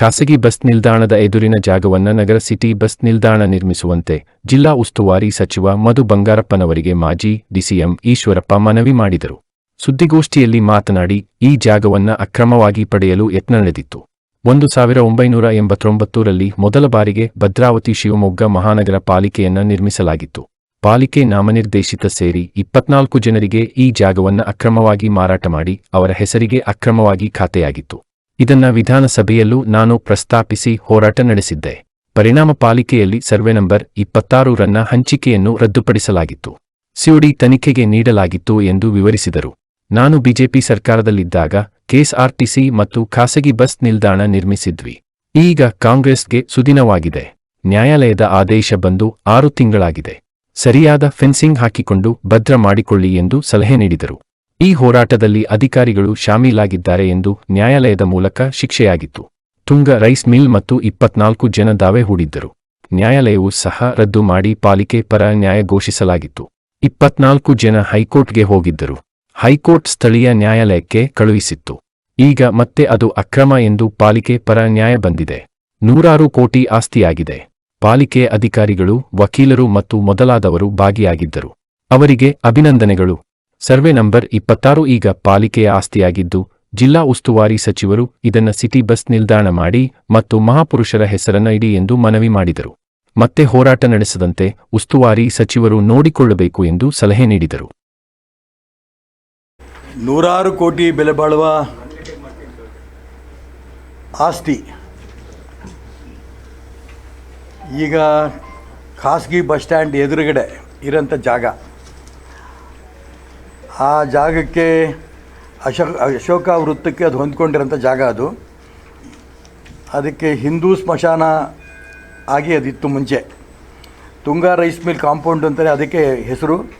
ಖಾಸಗಿ ಬಸ್ ನಿಲ್ದಾಣದ ಎದುರಿನ ಜಾಗವನ್ನ ನಗರ ಸಿಟಿ ಬಸ್ ನಿಲ್ದಾಣ ನಿರ್ಮಿಸುವಂತೆ ಜಿಲ್ಲಾ ಉಸ್ತುವಾರಿ ಸಚಿವ ಮಧು ಬಂಗಾರಪ್ಪನವರಿಗೆ ಮಾಜಿ ಡಿಸಿಎಂ ಈಶ್ವರಪ್ಪ ಮನವಿ ಮಾಡಿದರು. ಸುದ್ದಿಗೋಷ್ಠಿಯಲ್ಲಿ ಮಾತನಾಡಿ, ಈ ಜಾಗವನ್ನ ಅಕ್ರಮವಾಗಿ ಪಡೆಯಲು ಯತ್ನ ನಡೆದಿತ್ತು. ಒಂದು ಸಾವಿರ ಒಂಬೈನೂರ ಎಂಬತ್ತೊಂಬತ್ತರಲ್ಲಿ ಮೊದಲ ಬಾರಿಗೆ ಭದ್ರಾವತಿ ಶಿವಮೊಗ್ಗ ಮಹಾನಗರ ಪಾಲಿಕೆಯನ್ನ ನಿರ್ಮಿಸಲಾಗಿತ್ತು. ಪಾಲಿಕೆ ನಾಮನಿರ್ದೇಶಿತ ಸೇರಿ ಇಪ್ಪತ್ನಾಲ್ಕು ಜನರಿಗೆ ಈ ಜಾಗವನ್ನ ಅಕ್ರಮವಾಗಿ ಮಾರಾಟ ಮಾಡಿ ಅವರ ಹೆಸರಿಗೆ ಅಕ್ರಮವಾಗಿ ಖಾತೆಯಾಗಿತ್ತು. ಇದನ್ನ ವಿಧಾನಸಭೆಯಲ್ಲೂ ನಾನು ಪ್ರಸ್ತಾಪಿಸಿ ಹೋರಾಟ ನಡೆಸಿದ್ದೆ. ಪರಿಣಾಮ ಪಾಲಿಕೆಯಲ್ಲಿ ಸರ್ವೆ ನಂಬರ್ ಇಪ್ಪತ್ತಾರು ರನ್ನ ಹಂಚಿಕೆಯನ್ನು ರದ್ದುಪಡಿಸಲಾಗಿತ್ತು. ಸಿಒಡಿ ತನಿಖೆಗೆ ನೀಡಲಾಗಿತ್ತು ಎಂದು ವಿವರಿಸಿದರು. ನಾನು ಬಿಜೆಪಿ ಸರ್ಕಾರದಲ್ಲಿದ್ದಾಗ ಕೆಎಸ್ಆರ್ಟಿಸಿ ಮತ್ತು ಖಾಸಗಿ ಬಸ್ ನಿಲ್ದಾಣ ನಿರ್ಮಿಸಿದ್ವಿ. ಈಗ ಕಾಂಗ್ರೆಸ್ಗೆ ಸುದಿನವಾಗಿದೆ. ನ್ಯಾಯಾಲಯದ ಆದೇಶ ಬಂದು ಆರು ತಿಂಗಳಾಗಿದೆ. ಸರಿಯಾದ ಫೆನ್ಸಿಂಗ್ ಹಾಕಿಕೊಂಡು ಭದ್ರ ಮಾಡಿಕೊಳ್ಳಿ ಎಂದು ಸಲಹೆ ನೀಡಿದರು. ಈ ಹೋರಾಟದಲ್ಲಿ ಅಧಿಕಾರಿಗಳು ಶಾಮೀಲಾಗಿದ್ದಾರೆ ಎಂದು ನ್ಯಾಯಾಲಯದ ಮೂಲಕ ಶಿಕ್ಷೆಯಾಗಿತ್ತು. ತುಂಗ ರೈಸ್ ಮಿಲ್ ಮತ್ತು ಇಪ್ಪತ್ನಾಲ್ಕು ಜನ ದಾವೆ ಹೂಡಿದ್ದರು. ನ್ಯಾಯಾಲಯವು ಸಹ ರದ್ದು ಮಾಡಿ ಪಾಲಿಕೆ ಪರ ನ್ಯಾಯ ಘೋಷಿಸಲಾಗಿತ್ತು. ಇಪ್ಪತ್ನಾಲ್ಕು ಜನ ಹೈಕೋರ್ಟ್ಗೆ ಹೋಗಿದ್ದರು. ಹೈಕೋರ್ಟ್ ಸ್ಥಳೀಯ ನ್ಯಾಯಾಲಯಕ್ಕೆ ಕಳುಹಿಸಿತ್ತು. ಈಗ ಮತ್ತೆ ಅದು ಅಕ್ರಮ ಎಂದು ಪಾಲಿಕೆ ಪರ ನ್ಯಾಯ ಬಂದಿದೆ. ನೂರಾರು ಕೋಟಿ ಆಸ್ತಿಯಾಗಿದೆ. ಪಾಲಿಕೆ ಅಧಿಕಾರಿಗಳು, ವಕೀಲರು ಮತ್ತು ಮೊದಲಾದವರು ಭಾಗಿಯಾಗಿದ್ದರು. ಅವರಿಗೆ ಅಭಿನಂದನೆಗಳು. ಸರ್ವೆ ನಂಬರ್ ಇಪ್ಪತ್ತಾರು ಈಗ ಪಾಲಿಕೆಯ ಆಸ್ತಿಯಾಗಿದ್ದು, ಜಿಲ್ಲಾ ಉಸ್ತುವಾರಿ ಸಚಿವರು ಇದನ್ನ ಸಿಟಿ ಬಸ್ ನಿಲ್ದಾಣ ಮಾಡಿ ಮತ್ತು ಮಹಾಪುರುಷರ ಹೆಸರನ್ನ ಇಡಿ ಎಂದು ಮನವಿ ಮಾಡಿದರು. ಮತ್ತೆ ಹೋರಾಟ ನಡೆಸದಂತೆ ಉಸ್ತುವಾರಿ ಸಚಿವರು ನೋಡಿಕೊಳ್ಳಬೇಕು ಎಂದು ಸಲಹೆ ನೀಡಿದರು. ನೂರಾರು ಕೋಟಿ ಬೆಲೆ ಬಾಳುವ ಆಸ್ತಿ. ಈಗ ಖಾಸಗಿ ಬಸ್ ಸ್ಟ್ಯಾಂಡ್ ಎದುರುಗಡೆ ಇರೋಂಥ ಜಾಗ. ಆ ಜಾಗಕ್ಕೆ ಅಶೋಕ ಅಶೋಕ ವೃತ್ತಕ್ಕೆ ಅದು ಹೊಂದ್ಕೊಂಡಿರೋಂಥ ಜಾಗ ಅದು. ಅದಕ್ಕೆ ಹಿಂದೂ ಸ್ಮಶಾನ ಆಗಿ ಅದಿತ್ತು ಮುಂಚೆ. ತುಂಗಾ ರೈಸ್ ಮಿಲ್ ಕಾಂಪೌಂಡ್ ಅಂತಲೇ ಅದಕ್ಕೆ ಹೆಸರು.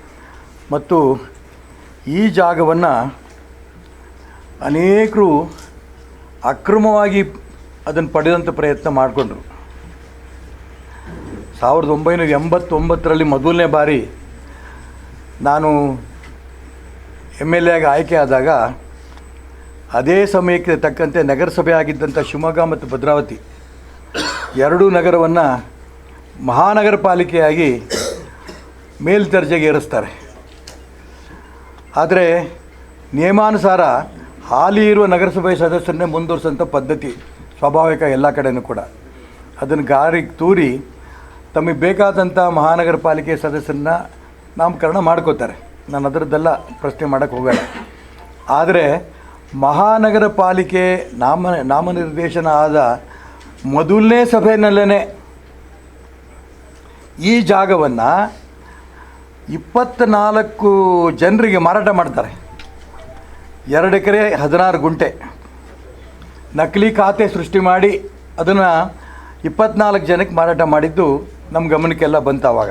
ಮತ್ತು ಈ ಜಾಗವನ್ನು ಅನೇಕರು ಅಕ್ರಮವಾಗಿ ಅದನ್ನು ಪಡೆದಂಥ ಪ್ರಯತ್ನ ಮಾಡಿಕೊಂಡ್ರು. ಸಾವಿರದ ಒಂಬೈನೂರ ಎಂಬತ್ತೊಂಬತ್ತರಲ್ಲಿ ಮೊದಲನೇ ಬಾರಿ ನಾನು ಎಂ ಎಲ್ ಎಗೆ ಆಗಿ ಆಯ್ಕೆ ಆದಾಗ ಅದೇ ಸಮಯಕ್ಕೆ ತಕ್ಕಂತೆ ನಗರಸಭೆ ಆಗಿದ್ದಂಥ ಶಿವಮೊಗ್ಗ ಮತ್ತು ಭದ್ರಾವತಿ ಎರಡೂ ನಗರವನ್ನು ಮಹಾನಗರ ಪಾಲಿಕೆಯಾಗಿ ಮೇಲ್ದರ್ಜೆಗೆ ಏರಿಸ್ತಾರೆ. ಆದರೆ ನಿಯಮಾನುಸಾರ ಹಾಲಿ ಇರುವ ನಗರಸಭೆ ಸದಸ್ಯರನ್ನೇ ಮುಂದುವರಿಸೋಂಥ ಪದ್ಧತಿ ಸ್ವಾಭಾವಿಕ ಎಲ್ಲ ಕಡೆಯೂ ಕೂಡ. ಅದನ್ನು ಗಾರಿಗೆ ತೂರಿ ತಮಗೆ ಬೇಕಾದಂಥ ಮಹಾನಗರ ಪಾಲಿಕೆ ಸದಸ್ಯರನ್ನ ನಾಮಕರಣ ಮಾಡ್ಕೋತಾರೆ. ನಾನು ಅದರದ್ದೆಲ್ಲ ಪ್ರಶ್ನೆ ಮಾಡೋಕ್ಕೆ ಹೋಗಲ್ಲ ಆದರೆ ಮಹಾನಗರ ಪಾಲಿಕೆ ನಾಮ, ನಾಮನಿರ್ದೇಶನ ಆದ ಮೊದಲನೇ ಸಭೆಯಲ್ಲೇ ಈ ಜಾಗವನ್ನು ಇಪ್ಪತ್ತ್ನಾಲ್ಕು ಜನರಿಗೆ ಮಾರಾಟ ಮಾಡ್ತಾರೆ. ಎರಡು ಎಕರೆ ಹದಿನಾರು ಗುಂಟೆ. ನಕಲಿ ಖಾತೆ ಸೃಷ್ಟಿ ಮಾಡಿ ಅದನ್ನು ಇಪ್ಪತ್ನಾಲ್ಕು ಜನಕ್ಕೆ ಮಾರಾಟ ಮಾಡಿದ್ದು ನಮ್ಮ ಗಮನಕ್ಕೆಲ್ಲ ಬಂತು ಆವಾಗ.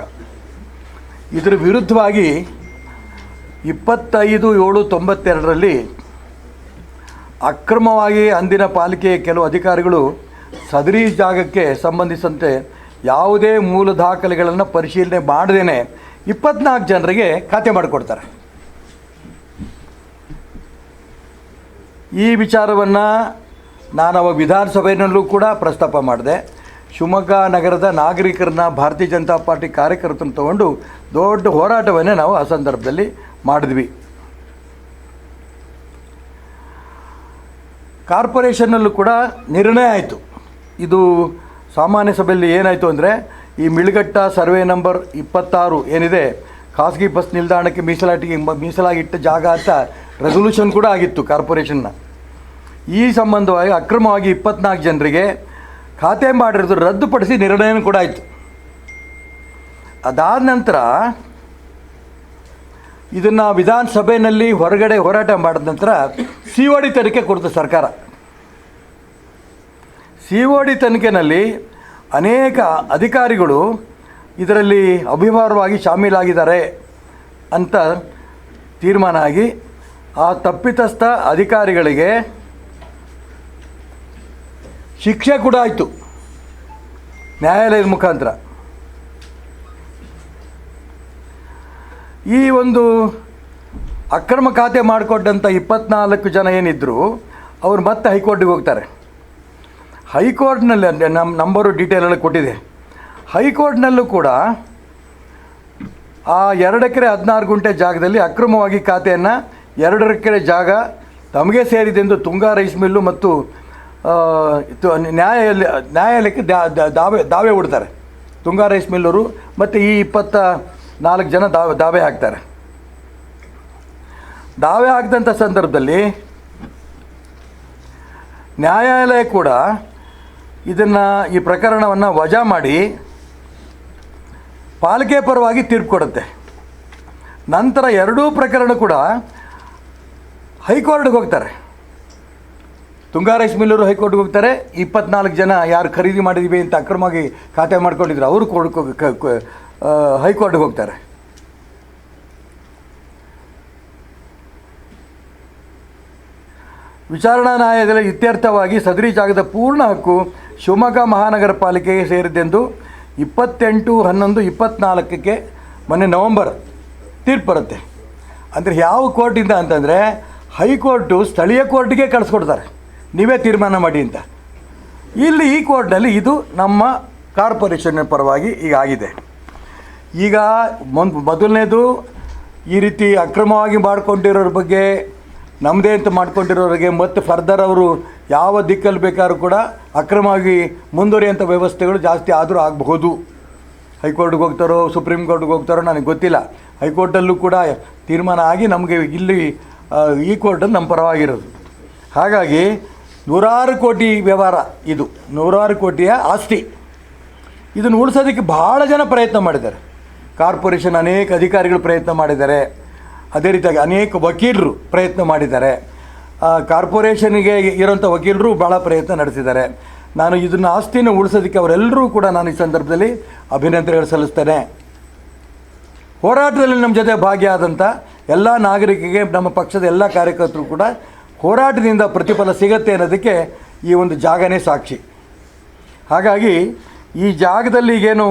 ಇದರ ವಿರುದ್ಧವಾಗಿ ಇಪ್ಪತ್ತೈದು ಏಳು ತೊಂಬತ್ತೆರಡರಲ್ಲಿ ಅಕ್ರಮವಾಗಿ ಅಂದಿನ ಪಾಲಿಕೆಯ ಕೆಲವು ಅಧಿಕಾರಿಗಳು ಸದರಿ ಜಾಗಕ್ಕೆ ಸಂಬಂಧಿಸಿದಂತೆ ಯಾವುದೇ ಮೂಲ ದಾಖಲೆಗಳನ್ನು ಪರಿಶೀಲನೆ ಮಾಡದೇನೆ ಇಪ್ಪತ್ನಾಲ್ಕು ಜನರಿಗೆ ಖಾತೆ ಮಾಡಿಕೊಡ್ತಾರೆ. ಈ ವಿಚಾರವನ್ನು ನಾನು ಅವಾಗ ವಿಧಾನಸಭೆಯಲ್ಲೂ ಕೂಡ ಪ್ರಸ್ತಾಪ ಮಾಡಿದೆ. ಶಿವಮೊಗ್ಗ ನಗರದ ನಾಗರಿಕರನ್ನ ಭಾರತೀಯ ಜನತಾ ಪಾರ್ಟಿ ಕಾರ್ಯಕರ್ತರನ್ನು ತಗೊಂಡು ದೊಡ್ಡ ಹೋರಾಟವನ್ನೇ ನಾವು ಆ ಸಂದರ್ಭದಲ್ಲಿ ಮಾಡಿದ್ವಿ. ಕಾರ್ಪೊರೇಷನ್ನಲ್ಲೂ ಕೂಡ ನಿರ್ಣಯ ಆಯಿತು. ಇದು ಸಾಮಾನ್ಯ ಸಭೆಯಲ್ಲಿ ಏನಾಯಿತು ಅಂದರೆ, ಈ ಮಿಳ್ಗಟ್ಟ ಸರ್ವೆ ನಂಬರ್ ಇಪ್ಪತ್ತಾರು ಏನಿದೆ, ಖಾಸಗಿ ಬಸ್ ನಿಲ್ದಾಣಕ್ಕೆ ಮೀಸಲಾಟಿಗೆ ಮೀಸಲಾಗಿಟ್ಟ ಜಾಗ ಅಂತ ರೆಸೊಲ್ಯೂಷನ್ ಕೂಡ ಆಗಿತ್ತು ಕಾರ್ಪೊರೇಷನ್ನ. ಈ ಸಂಬಂಧವಾಗಿ ಅಕ್ರಮವಾಗಿ ಇಪ್ಪತ್ನಾಲ್ಕು ಜನರಿಗೆ ಖಾತೆ ಮಾಡಿರೋದು ರದ್ದುಪಡಿಸಿ ನಿರ್ಣಯನೂ ಕೂಡ ಆಯಿತು. ಅದಾದ ನಂತರ ಇದನ್ನು ವಿಧಾನಸಭೆಯಲ್ಲಿ ಹೊರಗಡೆ ಹೋರಾಟ ಮಾಡಿದ ನಂತರ ಸಿ ಒ ಡಿ ತನಿಖೆ ಕೊಡ್ತು ಸರ್ಕಾರ. ಸಿ ಒ ಡಿ ತನಿಖೆನಲ್ಲಿ ಅನೇಕ ಅಧಿಕಾರಿಗಳು ಇದರಲ್ಲಿ ಅವ್ಯವಹಾರವಾಗಿ ಶಾಮೀಲಾಗಿದ್ದಾರೆ ಅಂತ ತೀರ್ಮಾನ ಆಗಿ ಆ ತಪ್ಪಿತಸ್ಥ ಅಧಿಕಾರಿಗಳಿಗೆ ಶಿಕ್ಷೆ ಕೂಡ ಆಯಿತು. ನ್ಯಾಯಾಲಯದ ಮುಖಾಂತರ. ಈ ಒಂದು ಅಕ್ರಮ ಖಾತೆ ಮಾಡಿಕೊಟ್ಟಂಥ ಇಪ್ಪತ್ನಾಲ್ಕು ಜನ ಏನಿದ್ದರು ಅವರು ಮತ್ತೆ ಹೈಕೋರ್ಟಿಗೆ ಹೋಗ್ತಾರೆ. ಹೈಕೋರ್ಟ್ನಲ್ಲಿ ನಮ್ಮ ನಂಬರು ಡೀಟೇಲ್ ಎಲ್ಲ ಕೊಟ್ಟಿದೆ. ಹೈಕೋರ್ಟ್ನಲ್ಲೂ ಕೂಡ ಆ ಎರಡು ಎಕರೆ ಹದಿನಾರು ಗುಂಟೆ ಜಾಗದಲ್ಲಿ ಅಕ್ರಮವಾಗಿ ಖಾತೆಯನ್ನು ಎರಡು ಎಕರೆ ಜಾಗ ತಮಗೆ ಸೇರಿದೆಂದು ತುಂಗಾ ರೈಸ್ ಮಿಲ್ಲು ಮತ್ತು ನ್ಯಾಯಾಲಯ ನ್ಯಾಯಾಲಯಕ್ಕೆ ದಾವೆ ದಾವೆ ಹೂಡ್ತಾರೆ. ತುಂಗಾ ರೈಸ್ ಮಿಲ್ಲರು ಮತ್ತು ಈ ಇಪ್ಪತ್ತ ನಾಲ್ಕು ಜನ ದಾವೆ ದಾವೆ ಹಾಕ್ತಾರೆ. ದಾವೆ ಹಾಕಿದಂಥ ಸಂದರ್ಭದಲ್ಲಿ ನ್ಯಾಯಾಲಯ ಕೂಡ ಇದನ್ನು ಈ ಪ್ರಕರಣವನ್ನು ವಜಾ ಮಾಡಿ ಪಾಲಿಕೆ ಪರವಾಗಿ ತೀರ್ಪು ಕೊಡುತ್ತೆ. ನಂತರ ಎರಡೂ ಪ್ರಕರಣ ಕೂಡ ಹೈಕೋರ್ಟ್ಗೆ ಹೋಗ್ತಾರೆ. ತುಂಗಾರೇಶ್ ಮಿಲ್ಲರು ಹೈಕೋರ್ಟ್ಗೆ ಹೋಗ್ತಾರೆ. ಇಪ್ಪತ್ನಾಲ್ಕು ಜನ ಯಾರು ಖರೀದಿ ಮಾಡಿದ್ದೀವಿ ಅಂತ ಅಕ್ರಮವಾಗಿ ಖಾತೆ ಮಾಡ್ಕೊಂಡಿದ್ರು, ಅವರು ಹೈಕೋರ್ಟ್ಗೆ ಹೋಗ್ತಾರೆ. ವಿಚಾರಣಾ ನ್ಯಾಯಾಲಯ ಇತ್ಯರ್ಥವಾಗಿ ಸದರಿ ಜಾಗದ ಪೂರ್ಣ ಹಕ್ಕು ಶಿವಮೊಗ್ಗ ಮಹಾನಗರ ಪಾಲಿಕೆಗೆ ಸೇರಿದ್ದೆಂದು ಇಪ್ಪತ್ತೆಂಟು ಹನ್ನೊಂದು ಇಪ್ಪತ್ತ್ನಾಲ್ಕಕ್ಕೆ ಮೊನ್ನೆ ನವಂಬರ್ ತೀರ್ಪು ಬರುತ್ತೆ. ಅಂದರೆ ಯಾವ ಕೋರ್ಟಿಂದ ಅಂತಂದರೆ ಹೈಕೋರ್ಟು ಸ್ಥಳೀಯ ಕೋರ್ಟಿಗೆ ಕಳಿಸ್ಕೊಡ್ತಾರೆ. ನೀವೇ ತೀರ್ಮಾನ ಮಾಡಿ ಅಂತ. ಇಲ್ಲಿ ಈ ಕೋರ್ಟ್ನಲ್ಲಿ ಇದು ನಮ್ಮ ಕಾರ್ಪೊರೇಷನ್ ಪರವಾಗಿ ಈಗ ಆಗಿದೆ. ಈಗ ಮೊನ್, ಮೊದಲನೇದು ಈ ರೀತಿ ಅಕ್ರಮವಾಗಿ ಮಾಡ್ಕೊಂಡಿರೋರ ಬಗ್ಗೆ ನಮ್ಮದೇ ಅಂತ ಮಾಡ್ಕೊಂಡಿರೋರಿಗೆ ಮತ್ತು ಫರ್ದರ್ ಅವರು ಯಾವ ದಿಕ್ಕಲ್ಲಿ ಬೇಕಾದ್ರೂ ಕೂಡ ಅಕ್ರಮವಾಗಿ ಮುಂದುವರಿಯುವಂಥ ವ್ಯವಸ್ಥೆಗಳು ಜಾಸ್ತಿ ಆದರೂ ಆಗಬಹುದು. ಹೈಕೋರ್ಟ್ಗೆ ಹೋಗ್ತಾರೋ, ಸುಪ್ರೀಂ ಕೋರ್ಟ್ಗೆ ಹೋಗ್ತಾರೋ ನನಗೆ ಗೊತ್ತಿಲ್ಲ. ಹೈಕೋರ್ಟಲ್ಲೂ ಕೂಡ ತೀರ್ಮಾನ ಆಗಿ ನಮಗೆ ಇಲ್ಲಿ ಈ ಕೋರ್ಟಲ್ಲಿ ನಮ್ಮ ಪರವಾಗಿರೋದು. ಹಾಗಾಗಿ ನೂರಾರು ಕೋಟಿ ವ್ಯವಹಾರ ಇದು. ನೂರಾರು ಕೋಟಿಯ ಆಸ್ತಿ. ಇದನ್ನು ಉಳಿಸೋದಕ್ಕೆ ಭಾಳ ಜನ ಪ್ರಯತ್ನ ಮಾಡಿದ್ದಾರೆ. ಕಾರ್ಪೊರೇಷನ್ ಅನೇಕ ಅಧಿಕಾರಿಗಳು ಪ್ರಯತ್ನ ಮಾಡಿದ್ದಾರೆ. ಅದೇ ರೀತಿಯಾಗಿ ಅನೇಕ ವಕೀಲರು ಪ್ರಯತ್ನ ಮಾಡಿದ್ದಾರೆ. ಕಾರ್ಪೊರೇಷನ್ಗೆ ಇರೋಂಥ ವಕೀಲರು ಭಾಳ ಪ್ರಯತ್ನ ನಡೆಸಿದ್ದಾರೆ. ನಾನು ಇದನ್ನು ಆಸ್ತಿನ ಉಳಿಸೋದಕ್ಕೆ ಅವರೆಲ್ಲರೂ ಕೂಡ ನಾನು ಈ ಸಂದರ್ಭದಲ್ಲಿ ಅಭಿನಂದನೆಗಳು ಸಲ್ಲಿಸ್ತೇನೆ. ಹೋರಾಟದಲ್ಲಿ ನಮ್ಮ ಜೊತೆ ಭಾಗಿಯಾದಂಥ ಎಲ್ಲ ನಾಗರಿಕರಿಗೆ, ನಮ್ಮ ಪಕ್ಷದ ಎಲ್ಲ ಕಾರ್ಯಕರ್ತರು ಕೂಡ ಹೋರಾಟದಿಂದ ಪ್ರತಿಫಲ ಸಿಗತ್ತೆ ಅನ್ನೋದಕ್ಕೆ ಈ ಒಂದು ಜಾಗನೇ ಸಾಕ್ಷಿ. ಹಾಗಾಗಿ ಈ ಜಾಗದಲ್ಲಿ ಈಗೇನು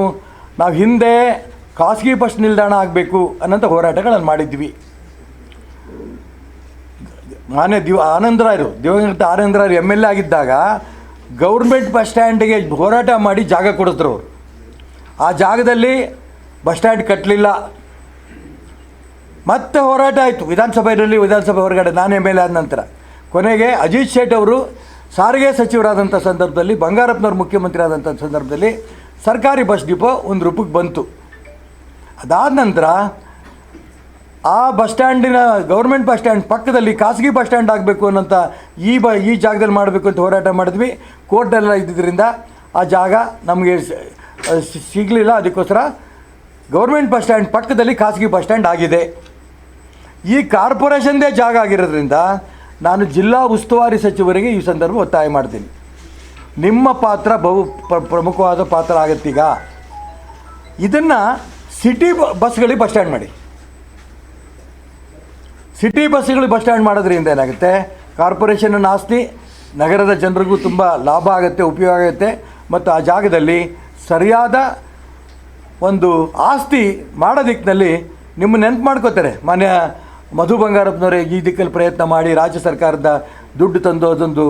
ನಾವು ಹಿಂದೆ ಖಾಸಗಿ ಬಸ್ ನಿಲ್ದಾಣ ಆಗಬೇಕು ಅನ್ನೋಂಥ ಹೋರಾಟಗಳನ್ನು ಮಾಡಿದ್ವಿ. ಮಾನ್ಯ ದಿವ, ಆನಂದರಾಯರು ದಿವಂಗತ ಆನಂದರಾಯರು ಎಂ ಎಲ್ ಎ ಆಗಿದ್ದಾಗ ಗೌರ್ಮೆಂಟ್ ಬಸ್ ಸ್ಟ್ಯಾಂಡಿಗೆ ಹೋರಾಟ ಮಾಡಿ ಜಾಗ ಕೊಡಿದ್ರು ಅವರು. ಆ ಜಾಗದಲ್ಲಿ ಬಸ್ ಸ್ಟ್ಯಾಂಡ್ ಕಟ್ಟಲಿಲ್ಲ ಮತ್ತೆ ಹೋರಾಟ ಆಯಿತು. ವಿಧಾನಸಭೆಯಲ್ಲಿ ವಿಧಾನಸಭೆ ಹೊರಗಡೆ ನಾನು ಎಂ ಎಲ್ ಎ ಆದ ನಂತರ. ಕೊನೆಗೆ ಅಜಿತ್ ಶೇಟ್ ಅವರು ಸಾರಿಗೆ ಸಚಿವರಾದಂಥ ಸಂದರ್ಭದಲ್ಲಿ, ಬಂಗಾರಪ್ಪನವ್ರು ಮುಖ್ಯಮಂತ್ರಿ ಆದಂಥ ಸಂದರ್ಭದಲ್ಲಿ ಸರ್ಕಾರಿ ಬಸ್ ಡಿಪೋ ಒಂದು ರೂಪಕ್ಕೆ ಬಂತು. ಅದಾದ ನಂತರ ಆ ಬಸ್ ಸ್ಟ್ಯಾಂಡಿನ ಗೌರ್ಮೆಂಟ್ ಬಸ್ ಸ್ಟ್ಯಾಂಡ್ ಪಕ್ಕದಲ್ಲಿ ಖಾಸಗಿ ಬಸ್ ಸ್ಟ್ಯಾಂಡ್ ಆಗಬೇಕು ಅನ್ನೋಂಥ ಈ ಬ ಈ ಜಾಗದಲ್ಲಿ ಮಾಡಬೇಕು ಅಂತ ಹೋರಾಟ ಮಾಡಿದ್ವಿ. ಕೋರ್ಟೆಲ್ಲ ಇದ್ದಿದ್ದರಿಂದ ಆ ಜಾಗ ನಮಗೆ ಸಿಗಲಿಲ್ಲ. ಅದಕ್ಕೋಸ್ಕರ ಗೌರ್ಮೆಂಟ್ ಬಸ್ ಸ್ಟ್ಯಾಂಡ್ ಪಕ್ಕದಲ್ಲಿ ಖಾಸಗಿ ಬಸ್ ಸ್ಟ್ಯಾಂಡ್ ಆಗಿದೆ. ಈ ಕಾರ್ಪೊರೇಷನ್ದೇ ಜಾಗ ಆಗಿರೋದ್ರಿಂದ ನಾನು ಜಿಲ್ಲಾ ಉಸ್ತುವಾರಿ ಸಚಿವರಿಗೆ ಈ ಸಂದರ್ಭ ಒತ್ತಾಯ ಮಾಡ್ತೀನಿ. ನಿಮ್ಮ ಪಾತ್ರ ಬಹು ಪ್ರ- ಪ್ರಮುಖವಾದ ಪಾತ್ರ ಆಗತ್ತೀಗ. ಇದನ್ನು ಸಿಟಿ ಬಸ್ಗಳಿಗೆ ಬಸ್ ಸ್ಟ್ಯಾಂಡ್ ಮಾಡಿ. ಸಿಟಿ ಬಸ್ಗಳಿಗೆ ಬಸ್ ಸ್ಟ್ಯಾಂಡ್ ಮಾಡೋದ್ರಿಂದ ಏನಾಗುತ್ತೆ? ಕಾರ್ಪೊರೇಷನ್ನ ಆಸ್ತಿ ನಗರದ ಜನರಿಗೂ ತುಂಬ ಲಾಭ ಆಗುತ್ತೆ, ಉಪಯೋಗ ಆಗುತ್ತೆ. ಮತ್ತು ಆ ಜಾಗದಲ್ಲಿ ಸರಿಯಾದ ಒಂದು ಆಸ್ತಿ ಮಾಡೋ ದಿಕ್ಕಿನಲ್ಲಿ ನಿಮ್ಮ ನೆನಪು ಮಾಡ್ಕೋತಾರೆ. ಮಾನ್ಯ ಮಧು ಬಂಗಾರಪ್ಪನವರೇ ಈ ದಿಕ್ಕಲ್ಲಿ ಪ್ರಯತ್ನ ಮಾಡಿ ರಾಜ್ಯ ಸರ್ಕಾರದ ದುಡ್ಡು ತಂದು ಅದೊಂದು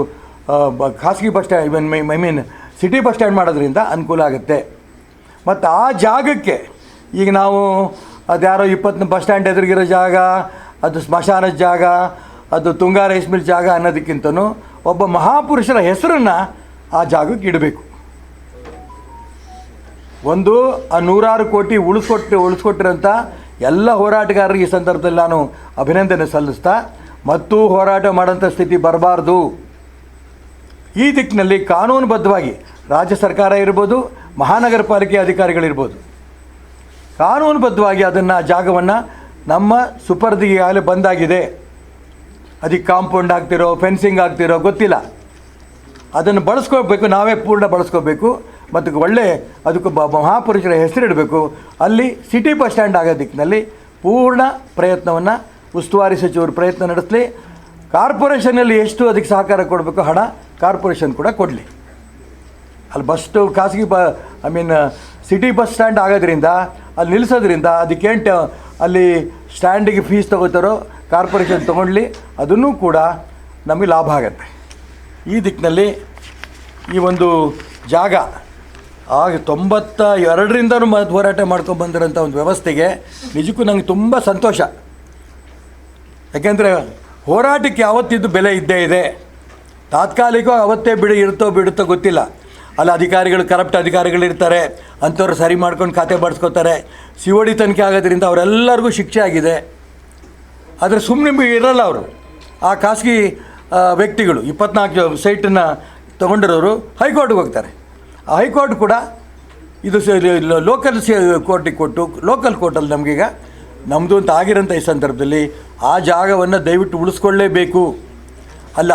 ಖಾಸಗಿ bus stand I mean city bus stand ಮಾಡೋದ್ರಿಂದ ಅನುಕೂಲ ಆಗುತ್ತೆ. ಮತ್ತು ಆ ಜಾಗಕ್ಕೆ ಈಗ ನಾವು ಅದ್ಯಾರೋ ಇಪ್ಪತ್ತು ಬಸ್ ಸ್ಟ್ಯಾಂಡ್ ಎದುರಿಗಿರೋ ಜಾಗ, ಅದು ಸ್ಮಶಾನದ ಜಾಗ, ಅದು ತುಂಗಾ ರೈಸ್ ಜಾಗ ಅನ್ನೋದಕ್ಕಿಂತನೂ ಒಬ್ಬ ಮಹಾಪುರುಷರ ಹೆಸರನ್ನು ಆ ಜಾಗಕ್ಕೆ ಇಡಬೇಕು. ಒಂದು, ಆ ನೂರಾರು ಕೋಟಿ ಉಳಿಸ್ಕೊಟ್ಟು ಉಳಿಸ್ಕೊಟ್ಟಿರೋಂಥ ಎಲ್ಲ ಹೋರಾಟಗಾರರಿಗೆ ಈ ಸಂದರ್ಭದಲ್ಲಿ ನಾನು ಅಭಿನಂದನೆ ಸಲ್ಲಿಸ್ತಾ, ಮತ್ತು ಹೋರಾಟ ಮಾಡೋಂಥ ಸ್ಥಿತಿ ಬರಬಾರ್ದು. ಈ ದಿಕ್ಕಿನಲ್ಲಿ ಕಾನೂನುಬದ್ಧವಾಗಿ ರಾಜ್ಯ ಸರ್ಕಾರ ಇರ್ಬೋದು ಮಹಾನಗರ ಪಾಲಿಕೆ ಅಧಿಕಾರಿಗಳಿರ್ಬೋದು. ಕಾನೂನುಬದ್ಧವಾಗಿ ಅದನ್ನು ಜಾಗವನ್ನು ನಮ್ಮ ಸುಪರ್ದಿಗೆ ಆಗಲೇ ಬಂದಾಗಿದೆ. ಅದಕ್ಕೆ ಕಾಂಪೌಂಡ್ ಆಗ್ತಿರೋ, ಫೆನ್ಸಿಂಗ್ ಆಗ್ತಿರೋ ಗೊತ್ತಿಲ್ಲ. ಅದನ್ನು ಬಳಸ್ಕೋಬೇಕು ನಾವೇ ಪೂರ್ಣ ಬಳಸ್ಕೋಬೇಕು ಮತ್ತು ಒಳ್ಳೆ ಅದಕ್ಕೆ ಮಹಾಪುರುಷರ ಹೆಸರಿಡಬೇಕು. ಅಲ್ಲಿ ಸಿಟಿ ಬಸ್ ಸ್ಟ್ಯಾಂಡ್ ಆಗೋ ದಿಕ್ಕಿನಲ್ಲಿ ಪೂರ್ಣ ಪ್ರಯತ್ನವನ್ನು ಉಸ್ತುವಾರಿ ಸಚಿವರು ಪ್ರಯತ್ನ ನಡೆಸಲಿ. ಕಾರ್ಪೊರೇಷನಲ್ಲಿ ಎಷ್ಟು ಅದಕ್ಕೆ ಸಹಕಾರ ಕೊಡಬೇಕು ಹಣ, ಕಾರ್ಪೊರೇಷನ್ ಕೂಡ ಕೊಡಲಿ. ಅಲ್ಲಿ ಬಸ್ಟು ಖಾಸಗಿ ಬ, I mean, city bus stand ಆಗೋದ್ರಿಂದ ಅಲ್ಲಿ ನಿಲ್ಲಿಸೋದ್ರಿಂದ ಅದಕ್ಕೇನು ಅಲ್ಲಿ ಸ್ಟ್ಯಾಂಡಿಗೆ ಫೀಸ್ ತೊಗೋತಾರೋ ಕಾರ್ಪೊರೇಷನ್ ತೊಗೊಳ್ಳಿ ಅದನ್ನು ಕೂಡ ನಮಗೆ ಲಾಭ ಆಗುತ್ತೆ. ಈ ದಿಕ್ಕಿನಲ್ಲಿ ಈ ಒಂದು ಜಾಗ ಆಗ ತೊಂಬತ್ತ ಎರಡರಿಂದನೂ ಮ ಹೋರಾಟ ಮಾಡ್ಕೊಂಡ್ಬಂದಿರೋಂಥ ಒಂದು ವ್ಯವಸ್ಥೆಗೆ ನಿಜಕ್ಕೂ ನಂಗೆ ತುಂಬ ಸಂತೋಷ. ಯಾಕೆಂದರೆ ಹೋರಾಟಕ್ಕೆ ಯಾವತ್ತಿದ್ದು ಬೆಲೆ ಇದ್ದೇ ಇದೆ. ತಾತ್ಕಾಲಿಕ ಅವತ್ತೇ ಬಿಡಿ ಇರುತ್ತೋ ಬಿಡುತ್ತೋ ಗೊತ್ತಿಲ್ಲ. ಅಲ್ಲಿ ಅಧಿಕಾರಿಗಳು ಕರಪ್ಟ್ ಅಧಿಕಾರಿಗಳಿರ್ತಾರೆ ಅಂಥವ್ರು ಸರಿ ಮಾಡ್ಕೊಂಡು ಖಾತೆ ಬಡಿಸ್ಕೋತಾರೆ. ಸಿ ಒ ಡಿ ತನಿಖೆ ಆಗೋದ್ರಿಂದ ಅವರೆಲ್ಲರಿಗೂ ಶಿಕ್ಷೆ ಆಗಿದೆ. ಆದರೆ ಸುಮ್ಮನೆ ಇರಲ್ಲ ಅವರು. ಆ ಖಾಸಗಿ ವ್ಯಕ್ತಿಗಳು, ಇಪ್ಪತ್ನಾಲ್ಕು ಸೈಟನ್ನು ತೊಗೊಂಡಿರೋರು ಹೈಕೋರ್ಟ್ಗೆ ಹೋಗ್ತಾರೆ. ಆ ಹೈಕೋರ್ಟ್ ಕೂಡ ಇದು ಲೋಕಲ್ ಕೋರ್ಟಿಗೆ ಕೊಟ್ಟು, ಲೋಕಲ್ ಕೋರ್ಟಲ್ಲಿ ನಮಗೀಗ ನಮ್ಮದು ಅಂತ ಆಗಿರೋಂಥ ಈ ಸಂದರ್ಭದಲ್ಲಿ ಆ ಜಾಗವನ್ನು ದಯವಿಟ್ಟು ಉಳಿಸ್ಕೊಳ್ಳೇಬೇಕು. ಅಲ್ಲಿ